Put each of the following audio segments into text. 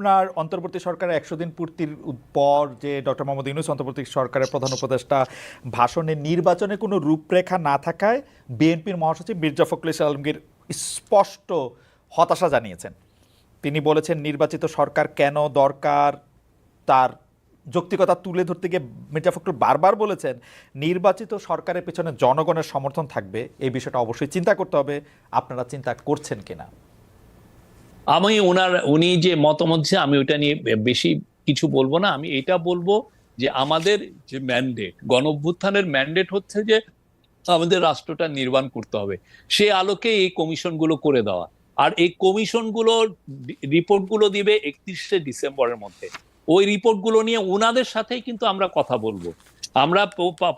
আপনার অন্তর্বর্তী সরকারের একশো দিন পূর্তির পর যে ডক্টর মোহাম্মদ ইউনুস অন্তর্বর্তী সরকারের প্রধান উপদেষ্টা ভাষণে নির্বাচনে কোনো রূপরেখা না থাকায় বিএনপির মহাসচিব মির্জা ফখরুল ইসলাম আলমগীর স্পষ্ট হতাশা জানিয়েছেন। তিনি বলেছেন, নির্বাচিত সরকার কেন দরকার? তার যৌক্তিকতা তুলে ধরতে গিয়ে মির্জা ফখরুল বারবার বলেছেন, নির্বাচিত সরকারের পেছনে জনগণের সমর্থন থাকবে। এই বিষয়টা অবশ্যই চিন্তা করতে হবে। আপনারা চিন্তা করছেন কিনা? আমি ওনার উনি যে মতামত আমি ওটা নিয়ে বেশি কিছু বলব না। আমি এটা বলব যে আমাদের যে ম্যান্ডেট গণ অভ্যুত্থানের ম্যান্ডেট হচ্ছে যে আমাদের রাষ্ট্রটা নির্মাণ করতে হবে। সে আলোকে এই কমিশনগুলো করে দেওয়া। আর এই কমিশনগুলো রিপোর্টগুলো দিবে একত্রিশে ডিসেম্বরের মধ্যে। ওই রিপোর্টগুলো নিয়ে ওনাদের সাথেই কিন্তু আমরা কথা বলব। আমরা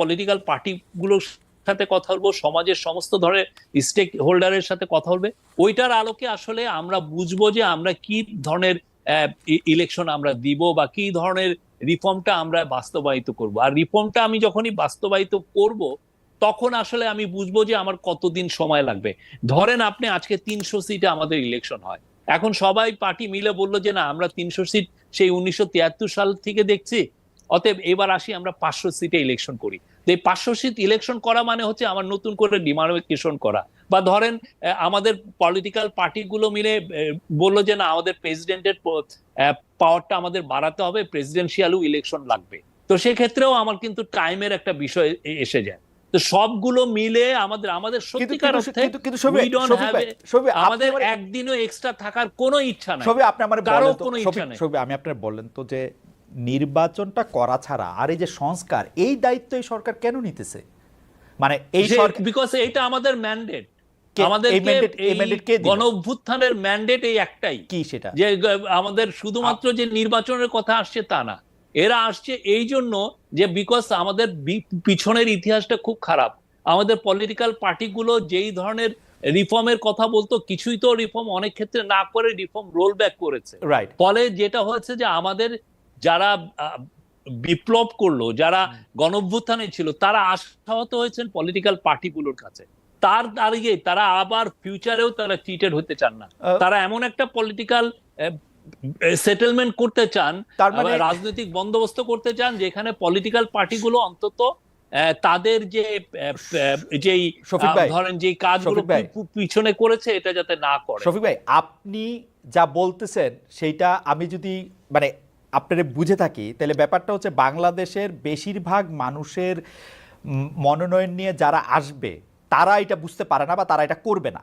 পলিটিক্যাল পার্টিগুলোর সাথে কথা বলব, সমাজের সমস্ত ধরনের স্টেক হোল্ডারের সাথে কথা বলবে। ওইটার আলোকে আসলে আমরা বুঝব যে আমরা কি ধরনের ইলেকশন আমরা দিব বা কি ধরনের রিফর্মটা আমরা বাস্তবায়িত করব। আর রিফর্মটা আমি যখনই বাস্তবায়িত করব, তখন আসলে আমি বুঝব যে আমার কতদিন সময় লাগবে। ধরেন আপনি আজকে তিনশো সিটে আমাদের ইলেকশন হয়। এখন সবাই পার্টি মিলে বলল যে না, আমরা তিনশো সিট সেই উনিশশো তিয়াত্তর সাল থেকে দেখছি, অতএব এবার আসি আমরা পাঁচশো সিটে ইলেকশন করি। এই পাঁচশো সিট ইলেকশন করা মানে হচ্ছে আমার নতুন করে ডিমার্কেশন করা। বা ধরেন আমাদের পলিটিক্যাল পার্টিগুলো মিলে বলল যে না আমাদের প্রেসিডেন্টের পাওয়ারটা আমাদের বাড়াতে হবে প্রেসিডেন্সিয়ালও ইলেকশন লাগবে। তো সেক্ষেত্রেও আমার কিন্তু টাইমের একটা বিষয় এসে যায়। তো সবগুলো মিলে আমাদের আমাদের সত্যিকার অর্থে আমাদের একদিনও এক্সট্রা থাকার কোনো ইচ্ছা নাই। সবই আপনি আমার কারও কোনো ইচ্ছা নাই। সবই আমি আপনার বললেন তো যে নির্বাচনটা করা ছাড়া আর এই যে সংস্কার এই দায়িত্ব এই সরকার কেন নিতেছে? মানে এই বিকজ এটা আমাদের ম্যান্ডেট আমাদের ম্যান্ডেট এই একটাই। কি সেটা? যে আমাদের শুধুমাত্র যে নির্বাচনের কথা আসছে তা না। এরা আসছে এই জন্য যে বিকজ আমাদের পিছনের ইতিহাসটা খুব খারাপ। আমাদের পলিটিক্যাল পার্টিগুলো যেই ধরনের রিফর্মের কথা বলতো কিছুই তো রিফর্ম অনেক ক্ষেত্রে না করে রিফর্ম রোল ব্যাক করেছে। রাইট ফলে যেটা হয়েছে যে আমাদের যারা বিপ্লব করল যারা গণভ্যুত্থানে ছিল তারা আশাহত হয়েছেন পলিটিক্যাল পার্টিগুলোর কাছে। তার দাঁড়িয়ে তারা আবার ফিউচারেও তারা চিটেড হতে চান না। তারা এমন একটা পলিটিক্যাল সেটেলমেন্ট করতে চান মানে রাজনৈতিক বন্দোবস্ত করতে চান যেখানে পলিটিক্যাল পার্টিগুলো অন্তত তাদের যে যেই ধরেন যে কাজগুলো পিছনে করেছে এটা যাতে না করে। শফিক ভাই আপনি যা বলতেছেন সেইটা আমি যদি মানে আপনারা বুঝে থাকি, তাহলে ব্যাপারটা হচ্ছে বাংলাদেশের বেশিরভাগ মানুষের মনোনয়ন নিয়ে যারা আসবে, তারা এটা বুঝতে পারে না বা তারা এটা করবে না।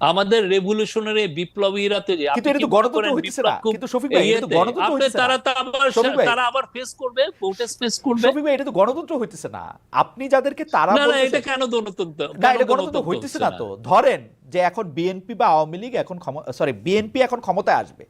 আমাদের রেভলিউশনারি বিপ্লবীরা তো কিন্তু এটা তো গণতন্ত্র হইতেছে না? কিন্তু শফিক ভাই এটা তো গণতন্ত্র হইতেছে তারা তো আবার তারা আবার ফেস করবে প্রোটেস্ট ফেস করবে। শফিক ভাই এটা তো গণতন্ত্র হইতেছে না। আপনি যাদেরকে তারা না এটা কেন গণতন্ত্র না এটা গণতন্ত্র হইতেছে না তো। ধরেন যে এখন বিএনপি বা আওয়ামী লীগ এখন সরি বিএনপি এখন ক্ষমতায় আসবে।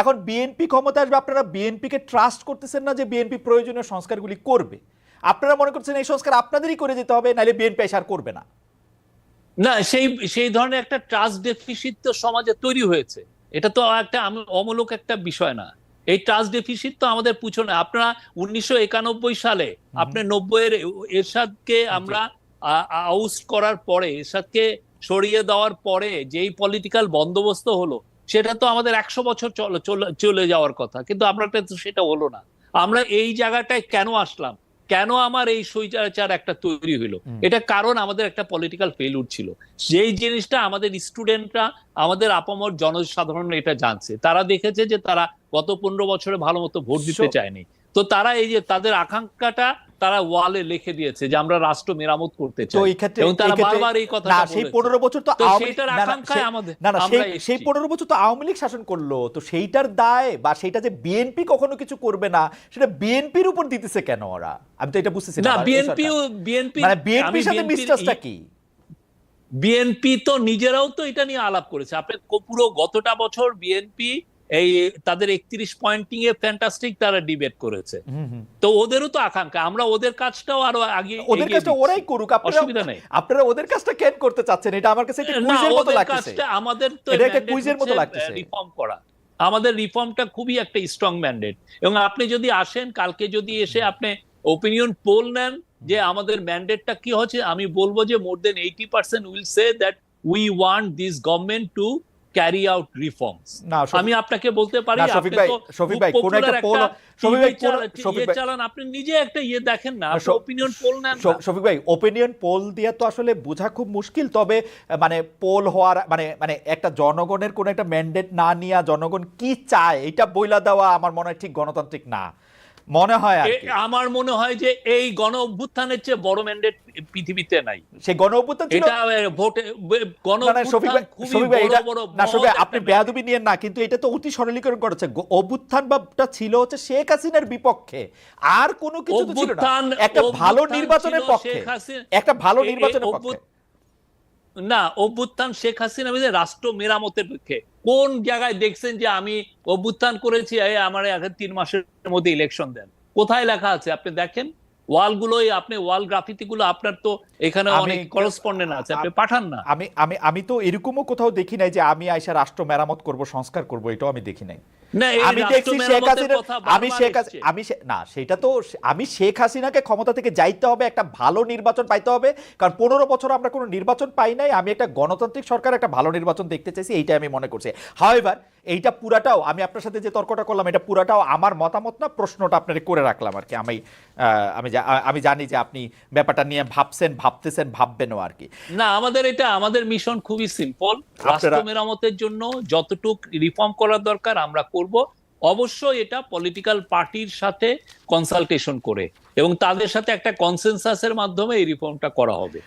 এখন বিএনপি ক্ষমতায় আসবে আপনারা বিএনপিকে ট্রাস্ট করতেছেন না যে বিএনপি প্রয়োজনীয় সংস্কারগুলি করবে। আপনারা মনে করছেন এই সংস্কার আপনাদেরই করে যেতে হবে নাহলে বিএনপি আর করবে না। না সেই সেই ধরনের একটা ট্রাস্ট ডেফিসিট তো সমাজে তৈরি হয়েছে। এটা তো একটা অমূলক একটা বিষয় না। এই ট্রাস্ট ডেফিসিট তো আমাদের পিছনে আপনারা উনিশশো একানব্বই সালে আপনার নব্বই এর এরশাদকে আমরা আউস্ট করার পরে এরশাদকে সরিয়ে দেওয়ার পরে যেই পলিটিক্যাল বন্দোবস্ত হলো সেটা তো আমাদের একশো বছর চলে যাওয়ার কথা। কিন্তু আমরা তো সেটা হলো না। আমরা এই জায়গাটায় কেন আসলাম? কেন আমার এই স্বৈরাচার একটা তৈরি হইল? এটা কারণ আমাদের একটা পলিটিক্যাল ফেলুর ছিল। সেই জিনিসটা আমাদের স্টুডেন্টরা আমাদের আপামর জনসাধারণ এটা জানছে। তারা দেখেছে যে তারা গত পনেরো বছরে ভালো মতো ভোট দিতে চায়নি। তো তারা এই যে তাদের আকাঙ্ক্ষাটা তারা ওয়ালে লিখে দিয়েছে যে আমরা রাষ্ট্র মেরামত করতে চাই। এবং তারা বারবার এই কথা সেই পনেরো বছর তো সেইটার আকাঙ্ক্ষায় আমাদের না না সেই পনেরো বছর তো আওয়ামী লীগ শাসন করল তো সেইটার দায় বা সেইটা যে বিএনপি কখনো কিছু করবে না সেটা বিএনপির উপর দিতেছে কেন ওরা? আমি তো এটা বুঝতেছি না বিএনপি বিএনপি মানে বিএনপির সাথে মিস্টারটা কি? বিএনপি তো নিজেরাও তো এটা নিয়ে আলাপ করেছে। আপনি পুরো গতটা বছর বিএনপি এই তাদের একত্রিশ পয়েন্টিং এ ফ্যান্টাস্টিক তারা ডিবেট করেছে। তো ওদেরও তো আকাঙ্ক্ষা আমরা ওদের কাজটাও আরও আগে ওদের কাজটা ওরাই করুক অসুবিধা নেই। আপনারা ওদের কাজটা কেন করতে চাচ্ছেন? এটা আমার কাছে একটা কুইজের মতো কাজটা আমাদের তো এটা একটা কুইজের মতো লাগতেছে। রিফর্ম করা। আমাদের রিফর্মটা খুবই একটা স্ট্রং ম্যান্ডেট এবং আপনি যদি আসেন কালকে যদি এসে আপনি ওপিনিয়ন পোল নেন যে আমাদের ম্যান্ডেটটা কি হচ্ছে আমি বলব যে more than eighty percent will say that we want this government to carry out reforms আমি আপনাকে বলতে পারি শফিক আপনি ভাই, শফিক ভাই, কোন একটা poll- শফিক ভাই, শফিক ভাই- চালান আপনি নিজে একটা ইয়ে দেখেন না ওপিনিয়ন পোল নেন শফিক ভাই ওপিনিয়ন পোল দিয়ে তো আসলে বোঝা খুব মুশকিল তবে মানে পোল হওয়ার মানে মানে একটা জনগণের কোন একটা ম্যান্ডেট না নিয়ে জনগণ কি চায় এটা বইলা দেওয়া আমার মনে হয় ঠিক গণতান্ত্রিক না। মনে হয় আমার মনে হয় যে এই গণ অভ্যুত্থানের চেয়ে বড় ম্যান্ডেট পৃথিবীতে নাই। সেই গণ অভ্যুত্থান ছিল এটা ভোটে গণ না, না, শফিক ভাই, খুবই শফিক ভাই, বড় এটা- বড় না, শফিক ভাই, মহৎ আপনি বেয়াদবি নিয়ে না কিন্তু এটা তো অতি সরলীকরণ করেছে অভ্যুত্থান বাটা ছিল হচ্ছে শেখ হাসিনার বিপক্ষে। আর কোনো কিছু তো ছিল না। একটা ভালো নির্বাচনের পক্ষে। একটা ভালো নির্বাচনের পক্ষে। না, অভ্যুত্থান শেখ হাসিনা রাষ্ট্র মেরামতের পক্ষে। কোন জায়গায় দেখছেন যে আমি অভ্যুত্থান করেছি আমার তিন মাসের মধ্যে ইলেকশন দেন? কোথায় লেখা আছে? আপনি দেখেন। ওয়ালগুলোই আপনি ওয়াল গ্রাফিতি গুলো আপনার তো এখানে অনেক করসপন্ডেন্ট আছে আপনি পাঠান না। আমি আমি আমি তো এরকমও কোথাও দেখি নাই যে আমি রাষ্ট্র মেরামত করব সংস্কার করব এটাও আমি দেখি নাই। আমি দেখছি শেখ হাসিনা আমি শেখ আমি না সেটা তো আমি শেখ হাসিনাকে ক্ষমতা থেকে যাইতে হবে একটা ভালো নির্বাচন পাইতে হবে কারণ পনেরো বছর আমরা কোনো নির্বাচন পাই নাই আমি একটা গণতান্ত্রিক সরকার একটা ভালো নির্বাচন দেখতে চাইছি এইটা আমি মনে করছি। হাওয়েভার এইটা পুরাটাও আমি আপনার সাথে যে তর্কটা করলাম এটা পুরাটাও আমার মতামত না প্রশ্নটা আপনার করে রাখলাম আর কি আমি আমি আমি জানি যে আপনি ব্যাপারটা নিয়ে ভাবছেন ভাবতেছেন ভাববেনও আর কি। না আমাদের এটা আমাদের মিশন খুবই সিম্পল রাষ্ট্র মেরামতের জন্য যতটুক রিফর্ম করার দরকার আমরা করব। অবশ্যই এটা পলিটিক্যাল পার্টির সাথে কনসালটেশন করে এবং তাদের সাথে একটা কনসেনসাসের মাধ্যমে এই রিফর্মটা করা হবে।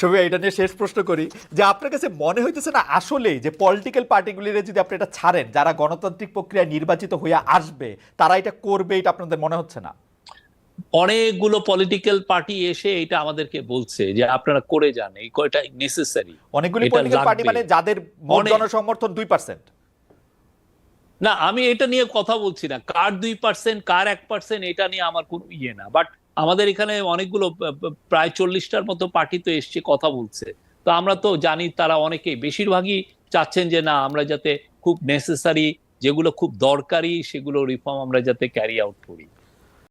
ছবি এটা নিয়ে শেষ প্রশ্ন করি। যে আপনার কাছে মনে হইতেছে না আসলে যে পলিটিক্যাল পার্টিগুলিরে যদি আপনি এটা ছাড়েন যারা গণতান্ত্রিক প্রক্রিয়ায় নির্বাচিত হয়ে আসবে তারা এটা করবে এটা আপনাদের মনে হচ্ছে না? অনেকগুলো পলিটিক্যাল পার্টি এসে এটা আমাদেরকে বলছে যে আপনারা করে যান এই কয়টা নেসেসারি অনেকগুলি পলিটিক্যাল পার্টি মানে যাদের জনসমর্থন দুই পার্সেন্ট না আমি এটা নিয়ে কথা বলছি না কার দুই পার্সেন্ট কার এক পার্সেন্ট এটা নিয়ে আমার কোনো ইয়ে না। বাট আমাদের এখানে অনেকগুলো প্রায় চল্লিশটার মতো পার্টি তো এসছে, কথা বলছে। তো আমরা তো জানি তারা অনেকেই, বেশিরভাগই চাচ্ছেন যে না, আমরা যাতে খুব নেসেসারি যেগুলো খুব দরকারি, সেগুলো রিফর্ম আমরা যাতে ক্যারি আউট করি।